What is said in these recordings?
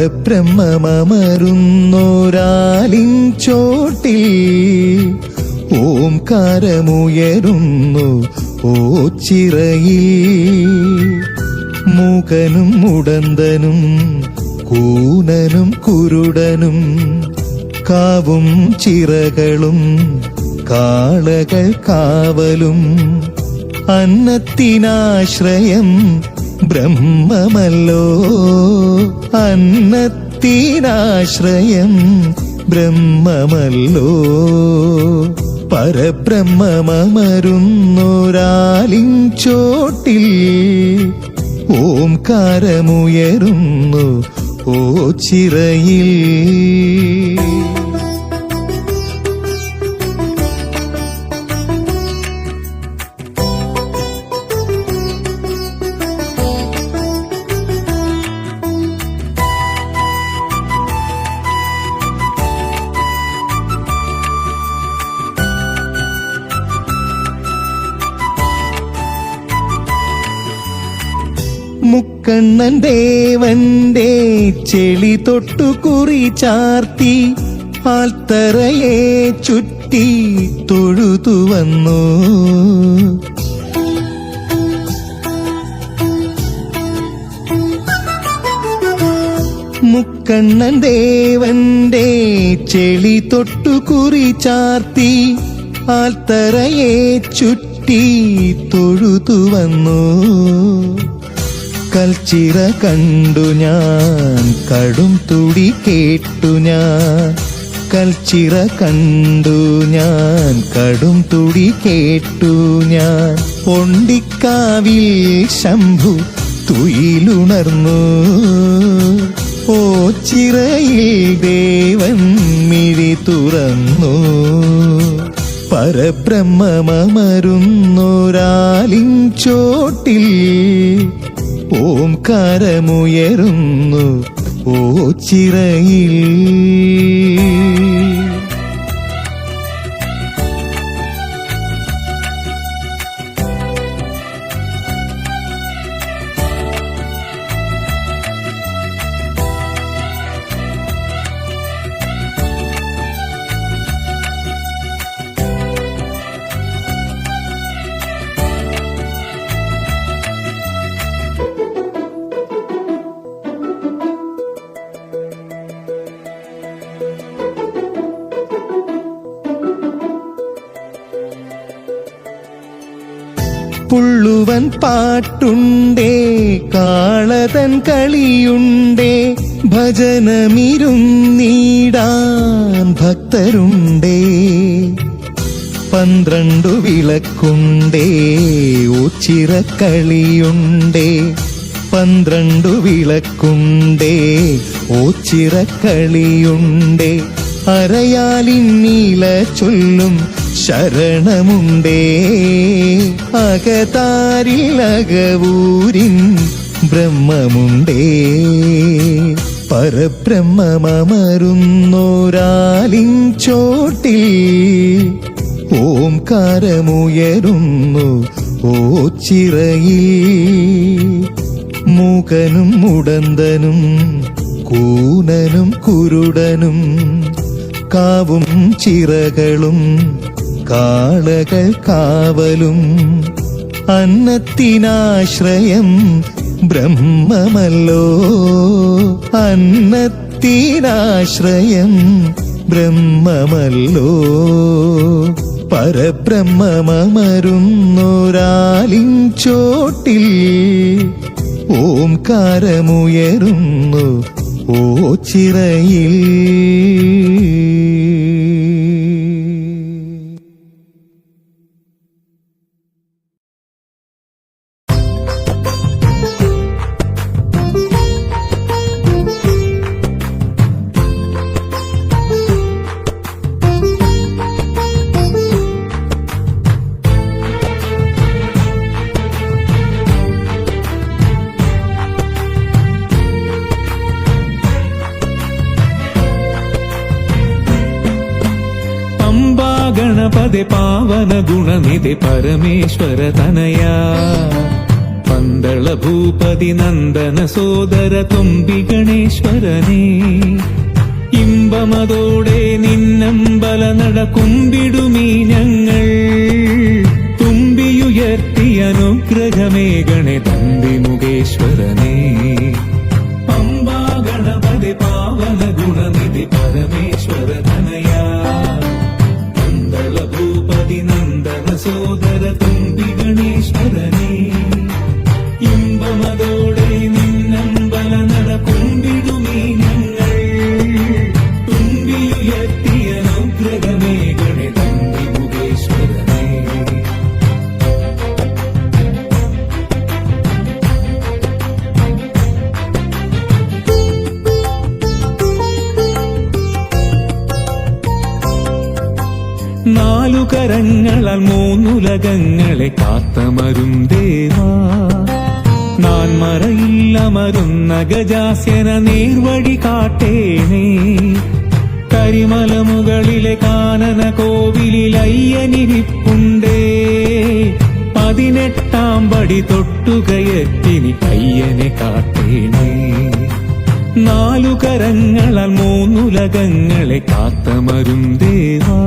പരബ്രഹ്മമരുന്നോരാലിൻ ചോട്ടിൽ ഓംകാരമുയരുന്നു ഓ ചിറയിൽ. മൂകനും മുടന്തനും കൂനനും കുരുടനും കാവും ചിറകളും കാളകൾ കാവലും അന്നത്തിനാശ്രയം ബ്രഹ്മമല്ലോ. അന്നത്തിനാശ്രയം ബ്രഹ്മമല്ലോ. പരബ്രഹ്മമരുന്നൊരാലിഞ്ചോട്ടിൽ ഓംകാരമുയരുന്നു ഓ ചിറയിൽ. മുക്കണ്ണൻ ദേവന്റെ ചെളി തൊട്ടു കുറി ചാർത്തി ആൽത്തറയെ ചുറ്റി തൊഴുതു വന്നു. മുക്കണ്ണൻ ദേവന്റെ ചെളി തൊട്ടു കുറി ചാർത്തി ആൽത്തറയെ ചുറ്റി തൊഴുതു വന്നു. കൽച്ചിറ കണ്ടു ഞാൻ കടും തുടി കേട്ടു ഞാൻ. കൽച്ചിറ കണ്ടു ഞാൻ കടും തുടി കേട്ടു ഞാൻ. പൊണ്ടിക്കാവിൽ ശംഭു തുയിലുണർന്നു. ഓ ചിറയിൽ ദേവൻ മിഴി തുറന്നു. പരബ്രഹ്മമരുന്നൊരാലിൻ ചോട്ടിൽ ഓംകാരമുയരുന്നു ഓ പാട്ടുണ്ടേ കാളതൻ കളിയുണ്ടേ ഭജനമിരുന്നീടാൻ ഭക്തരുണ്ടേ. പന്ത്രണ്ടു വിളക്കുണ്ടേ ഓച്ചിറക്കളിയുണ്ടേ. പന്ത്രണ്ടു വിളക്കുണ്ടേ ഓച്ചിറക്കളിയുണ്ടേ. അരയാലിൻ നീല ചൊല്ലും ശരണമുണ്ടേ. അകതാരിലകവൂരിൻ ബ്രഹ്മമുണ്ടേ. പരബ്രഹ്മമരുന്നോരാലിൻ ചോട്ടിൽ ഓംകാരമുയരുന്നു ഓ ചിറയിൽ. മൂകനും മുടന്തനും കൂനനും കുരുടനും കാവും ചിറകളും കാളകൾ കാവലും അന്നത്തിനാശ്രയം ബ്രഹ്മമല്ലോ. അന്നത്തിനാശ്രയം ബ്രഹ്മമല്ലോ. പരബ്രഹ്മമരുന്നൊരാലിഞ്ചോട്ടിൽ ഓംകാരമുയരുന്നു ഓ പരമേശ്വര തനയാ. പന്തള ഭൂപതി നന്ദന സോദര തുമ്പി ഗണേശ്വരനെ. ഇമ്പമതോടെ നിന്നമ്പല നട കുമ്പിടുമീ ഞങ്ങൾ. തുമ്പിയുയർത്തി അനുഗ്രഹമേ ഗണേ തമ്പി മുഖേശ്വരനെ നാലു കരങ്ങളാൽ മൂന്നുലകങ്ങളെ കാത്തമരും ദേവാ. നാൻ മറയില്ലമരുന്ന ഗജാസ്യന നേർവഴി കാട്ടേനേ കരിമല മുകളിലെ കാനന കോവിലിൽ അയ്യനിരിപ്പുണ്ടേ. പതിനെട്ടാം പടി തൊട്ടുകയറ്റിനി അയ്യനെ കാട്ടേണേ. നാലു കരങ്ങളാൽ മൂന്നുലകങ്ങളെ കാത്തമരും ദേവാ.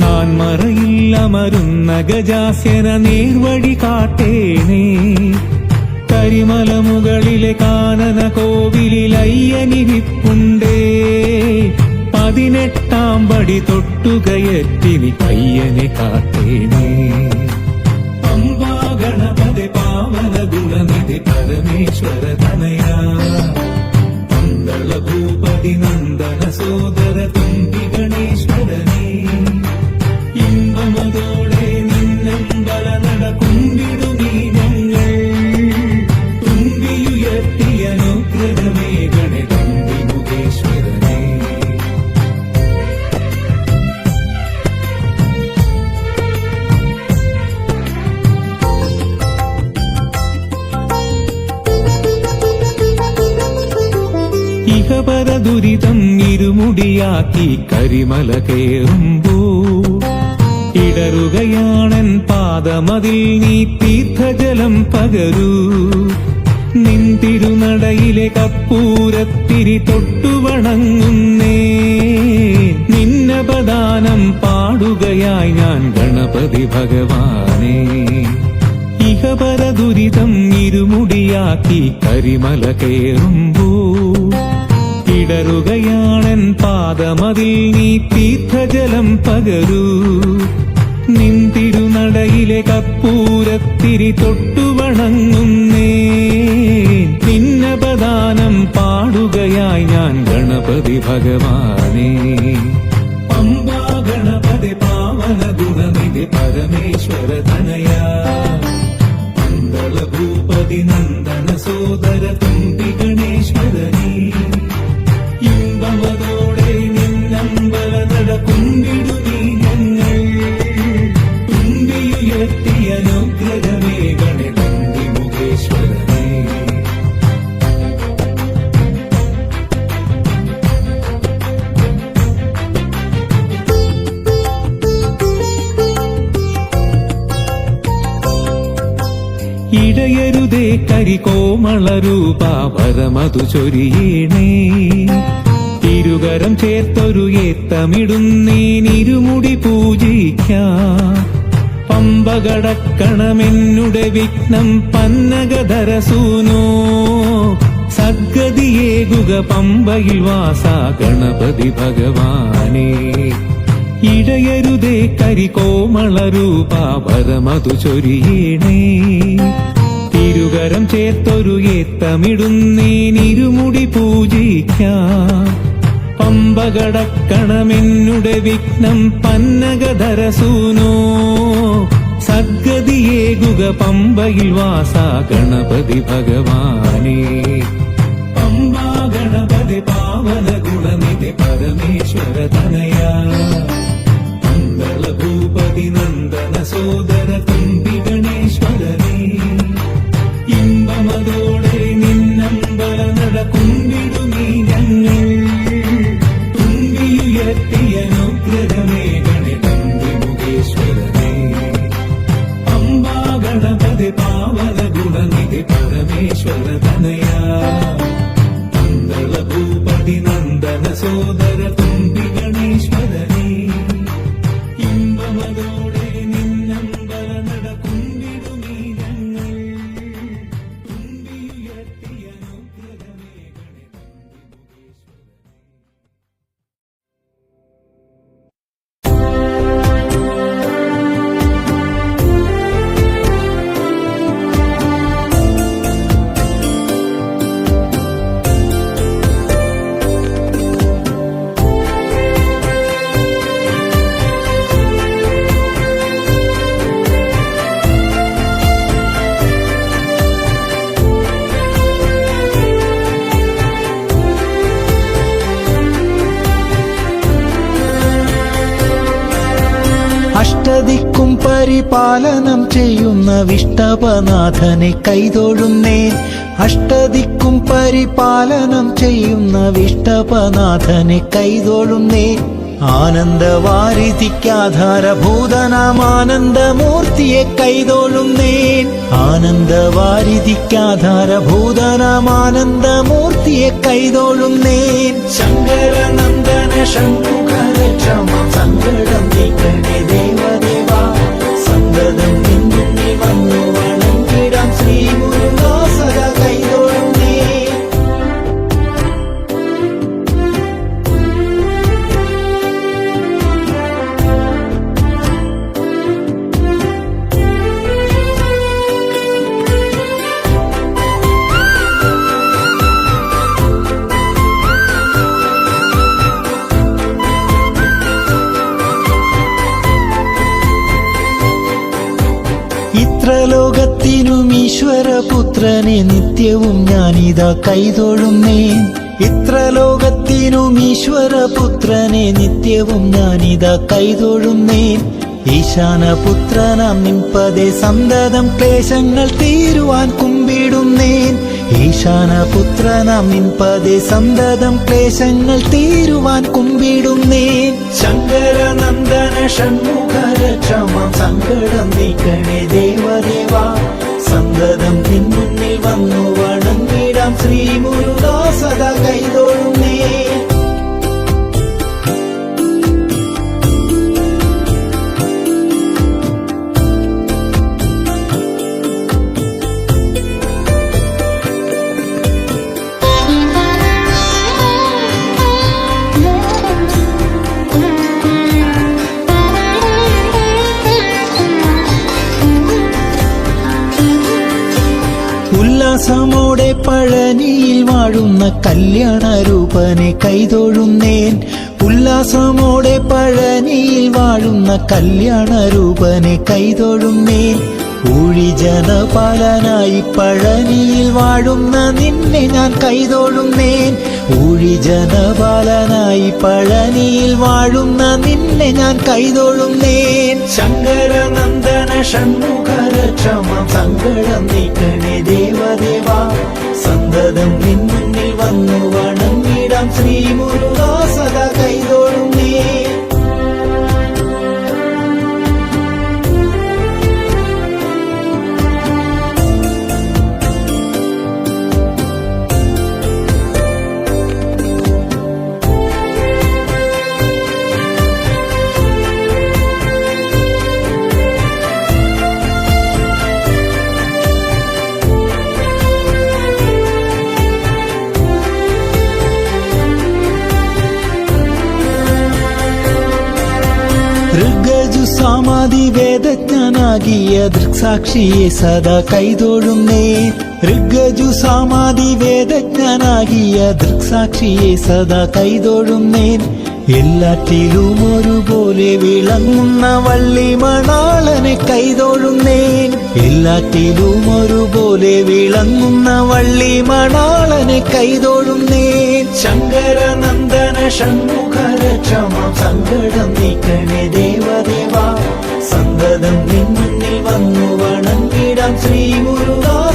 നാൻ മറയില്ലമരുന്ന ഗജാസ്യന നേർവഴി കാട്ടേനേ കരിമല മുകളിലെ കാനന കോവിലിൽ അയ്യനിരിപ്പുണ്ടേ പതിനെട്ടാം പടി തൊട്ടുകയറ്റിനി അയ്യനെ കാട്ടേനേ അമ്പാ ഗണപതി പാവന ഗുണനിധി പരമേശ്വര ധനയാ. ഇരുമുടിയാക്കി കരിമല കേറുമ്പോ. ഇടറുകയാണൻ പാദമതിൽ നീ തീർത്ഥജലം പകരൂ. നിൻ തിരുനടയിലെ കപ്പൂരത്തിരി തൊട്ടുവണങ്ങുന്നേ. നിന്നപദാനം പാടുകയായി ഞാൻ ഗണപതി ഭഗവാനെ. ഇഹപര ദുരിതം ഇരുമുടിയാക്കി കരിമല കേറുമ്പോ. ഇടറുകയാണൻ പാദമതിൽ നീ തീർത്ഥജലം പകരൂ. നിൻ തിരുനടയിലെ കപ്പൂരത്തിരി തൊട്ടുവണങ്ങുന്നേ നിന്നപദാനം പാടുകയായി ഞാൻ ഗണപതി ഭഗവാനേ. പമ്പാ ഗണപതി പാവന പരമേശ്വര ഭൂപതി നന്ദന സോദര തുമ്പി വരമതു ചൊരിയണേ. തിരുകരം ചേർത്തൊരു ഏത്തമിടുന്നേനിരുമുടി പൂജിക്കാം. പമ്പകടക്കണമെന്നുടെ വിഘ്നം പന്നകധരസൂനോ സദ്ഗതിയേകുക പമ്പയിൽ വാസ ഗണപതി ഭഗവാനേ. ഇടയരുതേ കരികോമളരൂപ പരമതു ചൊരിയണേ. തിരുകരം ചേർത്തൊരു ഏത്തമിടുന്നേനിരുമുടി പൂജിക്കാം. പമ്പകടക്കണമെന്നുടെ വിഘ്നം പന്നകധരസൂനോ സദ്ഗതിയേകുക പമ്പയിൽ വാസ ഗണപതി ഭഗവാനെ. പമ്പാ ഗണപതി പാവന ഗുണനിധി പരമേശ്വര തനയാ. മംഗളഭൂപതി ഭൂപതി നന്ദന സോദര അനുഗ്രഹമേ ഗണേ തമ്പി മുഖേശ്വരനെ പമ്പാ ഗണപതി പാവന പരമേശ്വര തനയാ പന്തള ഭൂപതി നന്ദന സോദര പരിപാലനം ചെയ്യുന്ന വിഷ്ടപനാഥനെ കൈതൊഴുന്നേ. അഷ്ടദിക്കും പരിപാലനം ചെയ്യുന്ന വിഷ്ടപനാഥനെ കൈതൊഴുന്നേ. ആനന്ദവാരിധിക്കാധാരഭൂതനാമാനന്ദമൂർത്തിയെ കൈതൊഴുന്നേൻ ആനന്ദവാരിധിക്കാധാരഭൂതനാം ആനന്ദമൂർത്തിയെ കൈതൊഴുന്നേൻ ശങ്കരനന്ദന ശങ്കുഖരക്ഷമ സങ്കടം നീക്കണേ സന്തതം Música നിത്യവും ഞാനിതാ കൈതൊഴുന്നേ. ഇത്ര ലോകത്തിനും ഈശ്വരപുത്രനെ നിത്യവും ഞാനിതാ കൈതൊഴുന്നേൻ ഈശാനപുത്രനാം നിൻപതേ സന്തതം ക്ലേശങ്ങൾ തീരുവാൻ കുമ്പിടുന്നേൻ ഈശാനപുത്രനാം നിൻപതെ സന്തതം ക്ലേശങ്ങൾ തീരുവാൻ കുമ്പിടുന്നേൻ ശങ്കരനന്ദന ഷൺമുഖരക്ഷമ സങ്കടം നീക്കണേ ദേവദേവ. സന്തതം നിന്നുന്നിൽ വന്നു വണങ്ങിടാം ശ്രീ മുരുദാസത കൈതൊഴുന്നേ പഴനിയിൽ വാഴുന്ന കല്യാണ രൂപനെ കൈതൊഴുന്നേൻ. ഉല്ലാസമോടെ പഴനിയിൽ വാഴുന്ന കല്യാണ രൂപനെ കൈതൊഴുന്നേൻ. ഊഴി ജനപാലനായി പഴനിയിൽ വാഴുന്ന നിന്നെ ഞാൻ കൈതൊഴുന്നേൻ. ഊഴി ജനപാലനായി പഴനിയിൽ വാഴുന്ന നിന്നെ ഞാൻ കൈതൊഴുന്നേൻ. ശങ്കരനന്ദന ഷൺമുഖരക്ഷമ സങ്കടം നീക്കണേ ദേവദേവ. സന്തതം നിന്നിൽ വന്നു വണങ്ങിടാം ശ്രീ മുരുകാസത കൈതൊഴുന്നേ സാമാധി വേദജ്ഞനാകിയ ദൃക്സാക്ഷിയെ സദാ കൈതൊഴുന്നേ. ഋഗജു സാമാധി വേദജ്ഞനാകിയ ദൃക്സാക്ഷിയെ സദാ കൈതൊഴുന്നേൻ എല്ലാറ്റിലും ഒരുപോലെ വിളങ്ങുന്ന വള്ളി മണാളനെ കൈതൊഴുന്നേൻ എല്ലാറ്റിലും ഒരുപോലെ വിളങ്ങുന്ന വള്ളി മണാളനെ കൈതൊഴുന്നേൻ ശങ്കരനന്ദന ഷൺമുഖരക്ഷമ സങ്കടം നീക്കണേ ദേവദേവ. സന്തതം നിന്നിൽ വന്നു വണങ്ങിടാം ശ്രീ മുരുകാസത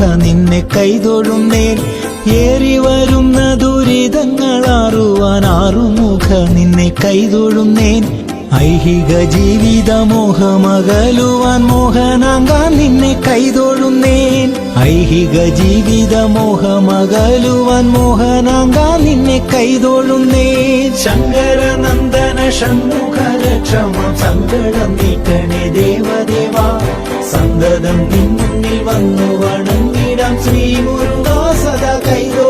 ആറുമുഖ നിന്നെ കൈതൊഴുന്നേൽ ഏറി വരുന്ന ദുരിതങ്ങൾ അറുവാൻ ആറുമുഖ നിന്നെ കൈതൊഴുന്നേൻ. ഐഹിക ജീവിത മോഹമകലുവാൻ മോഹനാങ്കാൻ നിന്നെ കൈതൊഴുന്നേൻ. ഐഹിക ജീവിത മോഹമകലുവാൻ മോഹനാങ്കാൻ നിന്നെ കൈതൊഴുന്നേൻ. ശങ്കരനന്ദന ഷൺമുഖ ലക്ഷമ സങ്കടം നീക്കണേ ദേവദേവ. സന്തതം നിന്നിൽ വന്നു വണങ്ങിടാം ശ്രീ മുരുകാ സദാ കൈതൊഴുന്നേ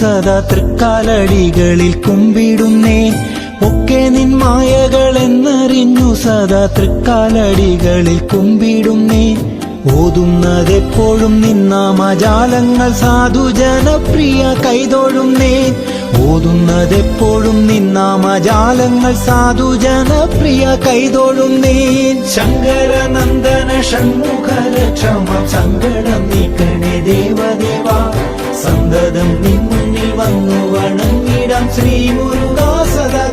സദാ തൃക്കാലടികളിൽ കുമ്പിടുന്നേ. ഒക്കെ നിൻ മായകൾ എന്നറിഞ്ഞു സദാ തൃക്കാലടികളിൽ കുമ്പിടുന്നേ. ഓതുന്നതെപ്പോഴും നിന്നാമജാലങ്ങൾ സാധുജനപ്രിയ കൈതൊഴുന്നേ. ഓതുന്നതെപ്പോഴും നിന്നാമജാലങ്ങൾ സാധുജനപ്രിയ കൈതൊഴുന്നേ. ശങ്കരനന്ദന ഷൺമുഖ ലക്ഷമ സങ്കടം നീക്കണേ ദേവദേവ സന്തതം നിൻ മുന്നിൽ വന്നു വണങ്ങിടം ശ്രീ മുരുകാ സദാ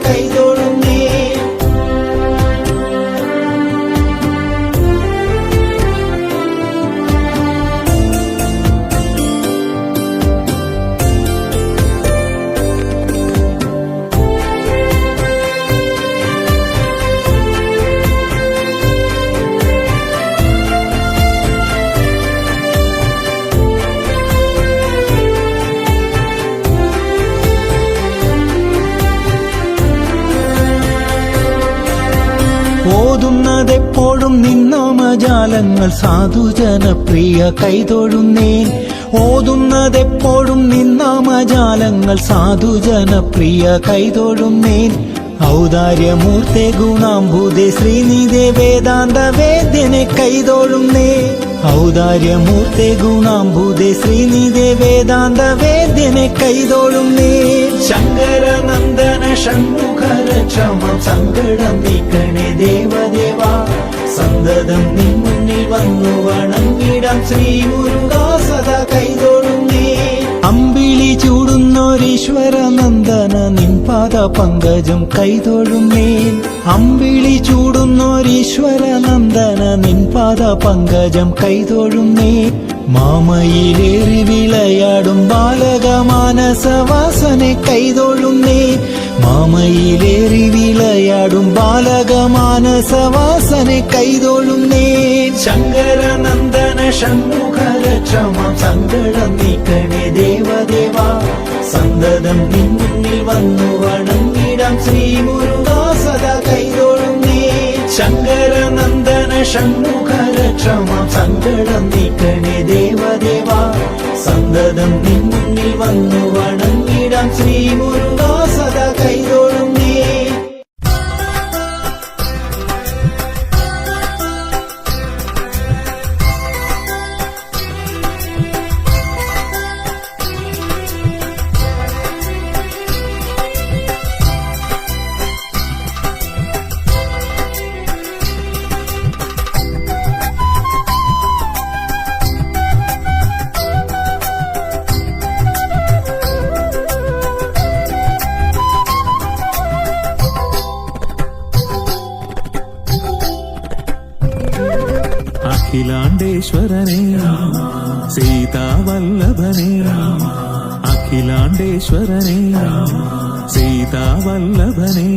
ഓതുന്നതെപ്പോഴും നിന്നാമജാലങ്ങൾ സാധുജനപ്രിയ കൈതൊഴുന്നേൻ. ഓതുന്നതെപ്പോഴും നിന്നാമജാലങ്ങൾ സാധുജനപ്രിയ കൈതൊഴുന്നേൻ. ഔദാര്യമൂർത്തെ ഗുണാംബുദേ ശ്രീനിധേ വേദാന്ത വേദ്യനെ കൈതൊഴുന്നേ ഔദാര്യമൂർത്തെ ഗുണാംബുദേ ശ്രീനിധേ വേദാന്ത വേദ്യനെ കൈതൊഴുന്നേ ശങ്കരനന്ദന ഷൺമുഖ ലക്ഷമ സങ്കടം നീക്കണേ ദേവദേവ. സന്തതം നിൻ മുന്നിൽ വന്നു വണങ്ങിടാം ശ്രീ മുരുകാ സദാ കൈതൊഴുന്നേ അമ്പിളി ചൂടുന്നോരീശ്വര നന്ദന നിൻ പങ്കജം പങ്കജം കൈതൊഴുന്നേൻ അമ്പിളി ചൂടുന്നോരീശ്വര നന്ദന നിൻ പങ്കജം പങ്കജം കൈതൊഴുന്നേ മാമയിലേറി വിളയാടും ബാലക മാനസവാസനെ കൈതൊഴുന്നേ മാമയിലേറി വിളയാടും ബാലക മാനസവാസനെ നേ. ശങ്കരനന്ദന ഷൺമുഖ ലക്ഷമ സങ്കടം നീക്കണേ ദേവദേവ. സന്തതം നിന്നിൽ വന്നു വണങ്ങിടം ശ്രീ മുരുകാ സദാ കൈതൊഴുന്നേ ശങ്കരനന്ദന ഷൺമുഖ ലക്ഷമ സങ്കടം നീക്കണേ ദേവദേവ. സന്തതം നിന്നിൽ വന്നു വണങ്ങിടം ശ്രീ മുരുകാ സദാ సీతేశ్వరనే సీతావల్లభనే.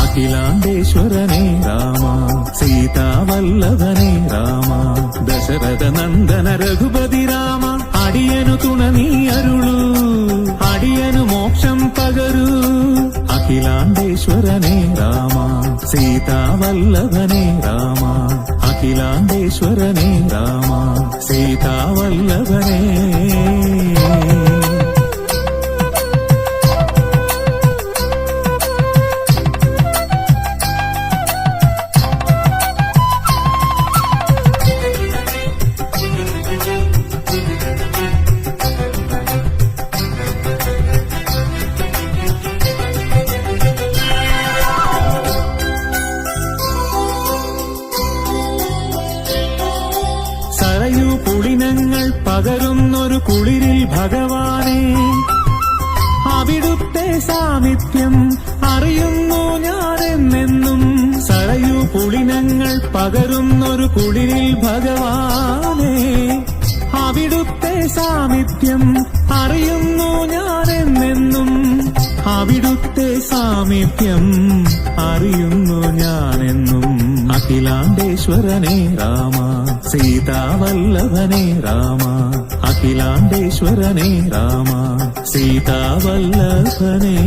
అఖిలాండేశ్వరనే రామ సీతావల్లభనే రామ. దశరథ నందన రఘుపతి రామ అడియను తుణని అరుడు అడియను మోక్షం పగరు. అఖిలాండేశ్వరనే రామ సీతావల్లభనే రామ. అఖిలాండేశ్వరనే రామ సీతావల్లభనే. പുളിനങ്ങൾ പകരുന്നൊരു കുളിരിൽ ഭഗവാനെ. അവിടുത്തെ സാമീപ്യം അറിയുന്നു ഞാനെന്നെന്നും. സരയു പുളിനങ്ങൾ പകരുന്നൊരു കുളിരിൽ ഭഗവാനെ. അവിടുത്തെ സാമീപ്യം അറിയുന്നു ഞാനെന്നെന്നും. അവിടുത്തെ സാമീപ്യം അറിയുന്നു ഞാനെന്നും. అఖిలాండేశ్వరనే రామ సీతావల్లభనే రామ అఖిలాండేశ్వరనే రామ సీతావల్లభనే.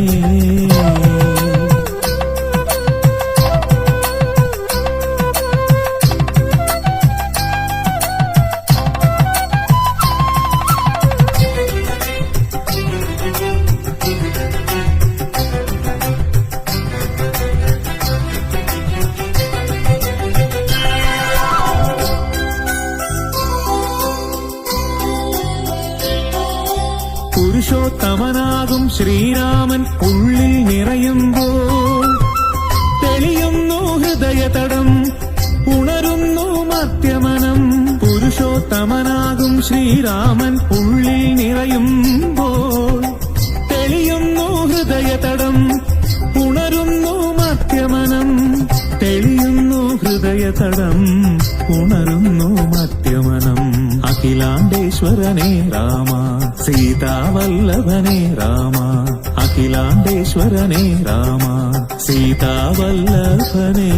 రామేశ్వరనే రామ సీతావల్లభనే రామ అఖిలాండేశ్వరనే రామ సీతావల్లభనే.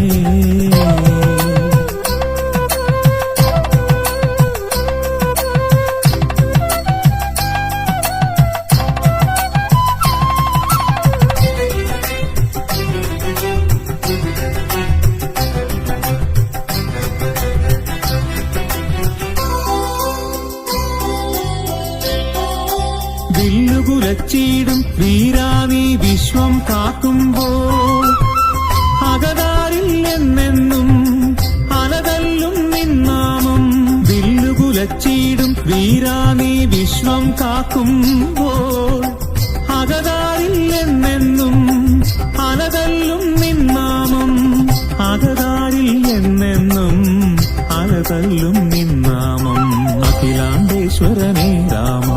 അലതല്ലും നിന്നാമം അഖിലാണ്ടേശ്വരനെ രാമ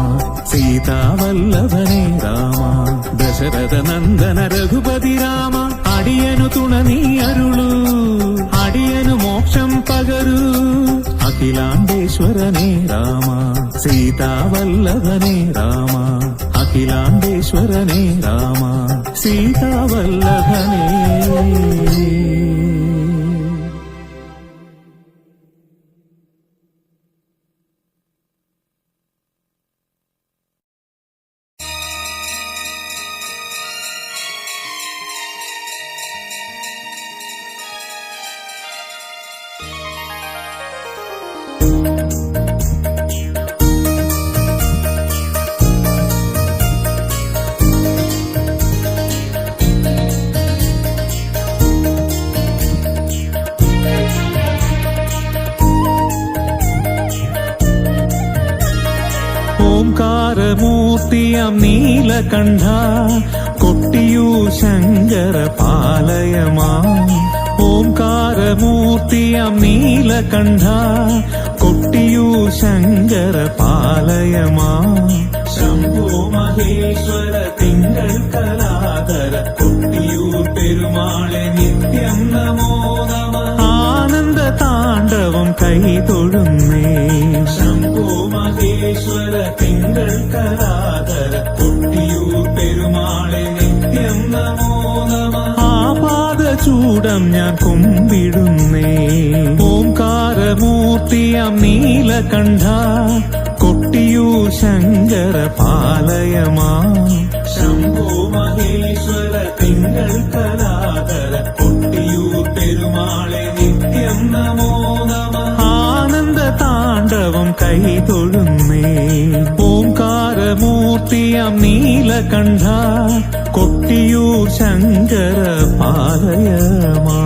സീതാവല്ലഭനെ രാമ ദശരഥ നന്ദന രഘുപതി രാമ അടിയനു തുണ നീ അരുളൂ അടിയനു മോക്ഷം പകരൂ അഖിലാണ്ടേശ്വരനെ രാമ സീതാവല്ലഭനെ രാമ അഖിലാണ്ടേശ്വരനെ രാമ സീതാവല്ലഭനെ ഓംകാരമൂർത്തിയം നീലകണ്ഠ കൊട്ടിയൂ ശങ്കര പാലയമാ. ഓംകാരമൂർത്തിയം നീലകണ്ഠ കൊട്ടിയൂ ശങ്കര പാലയമാ. ശംഭോ മഹേശ്വര തിങ്കൾ കലാധര കൊട്ടിയൂർ പെരുമാളെ നിത്യം നമോ നമ. ആനന്ദ താണ്ഡവം കൈതൊഴുന്നേ. ശംഭോ മഹേശ്വര തിങ്കൾ കലാധര കൊട്ടിയൂർ ആപാദചൂടം ഞാൻ കൊമ്പിടുന്നേ. ഓംകാരമൂർത്തിയം നീലകണ്ഠ കൊട്ടിയൂർ ശങ്കര പാലയമാ ശംഭോ മഹേശ്വര തിങ്കൾ കലാതര കൊട്ടിയൂർ പെരുമാളെ നിത്യം നമോ നമ. ആനന്ദ താണ്ഡവം കൈതൊഴുന്നേ ഓംകാരമൂർത്തിയം നീലകണ്ഠ കൊട്ടിയൂർ ശങ്കര പാലയമാ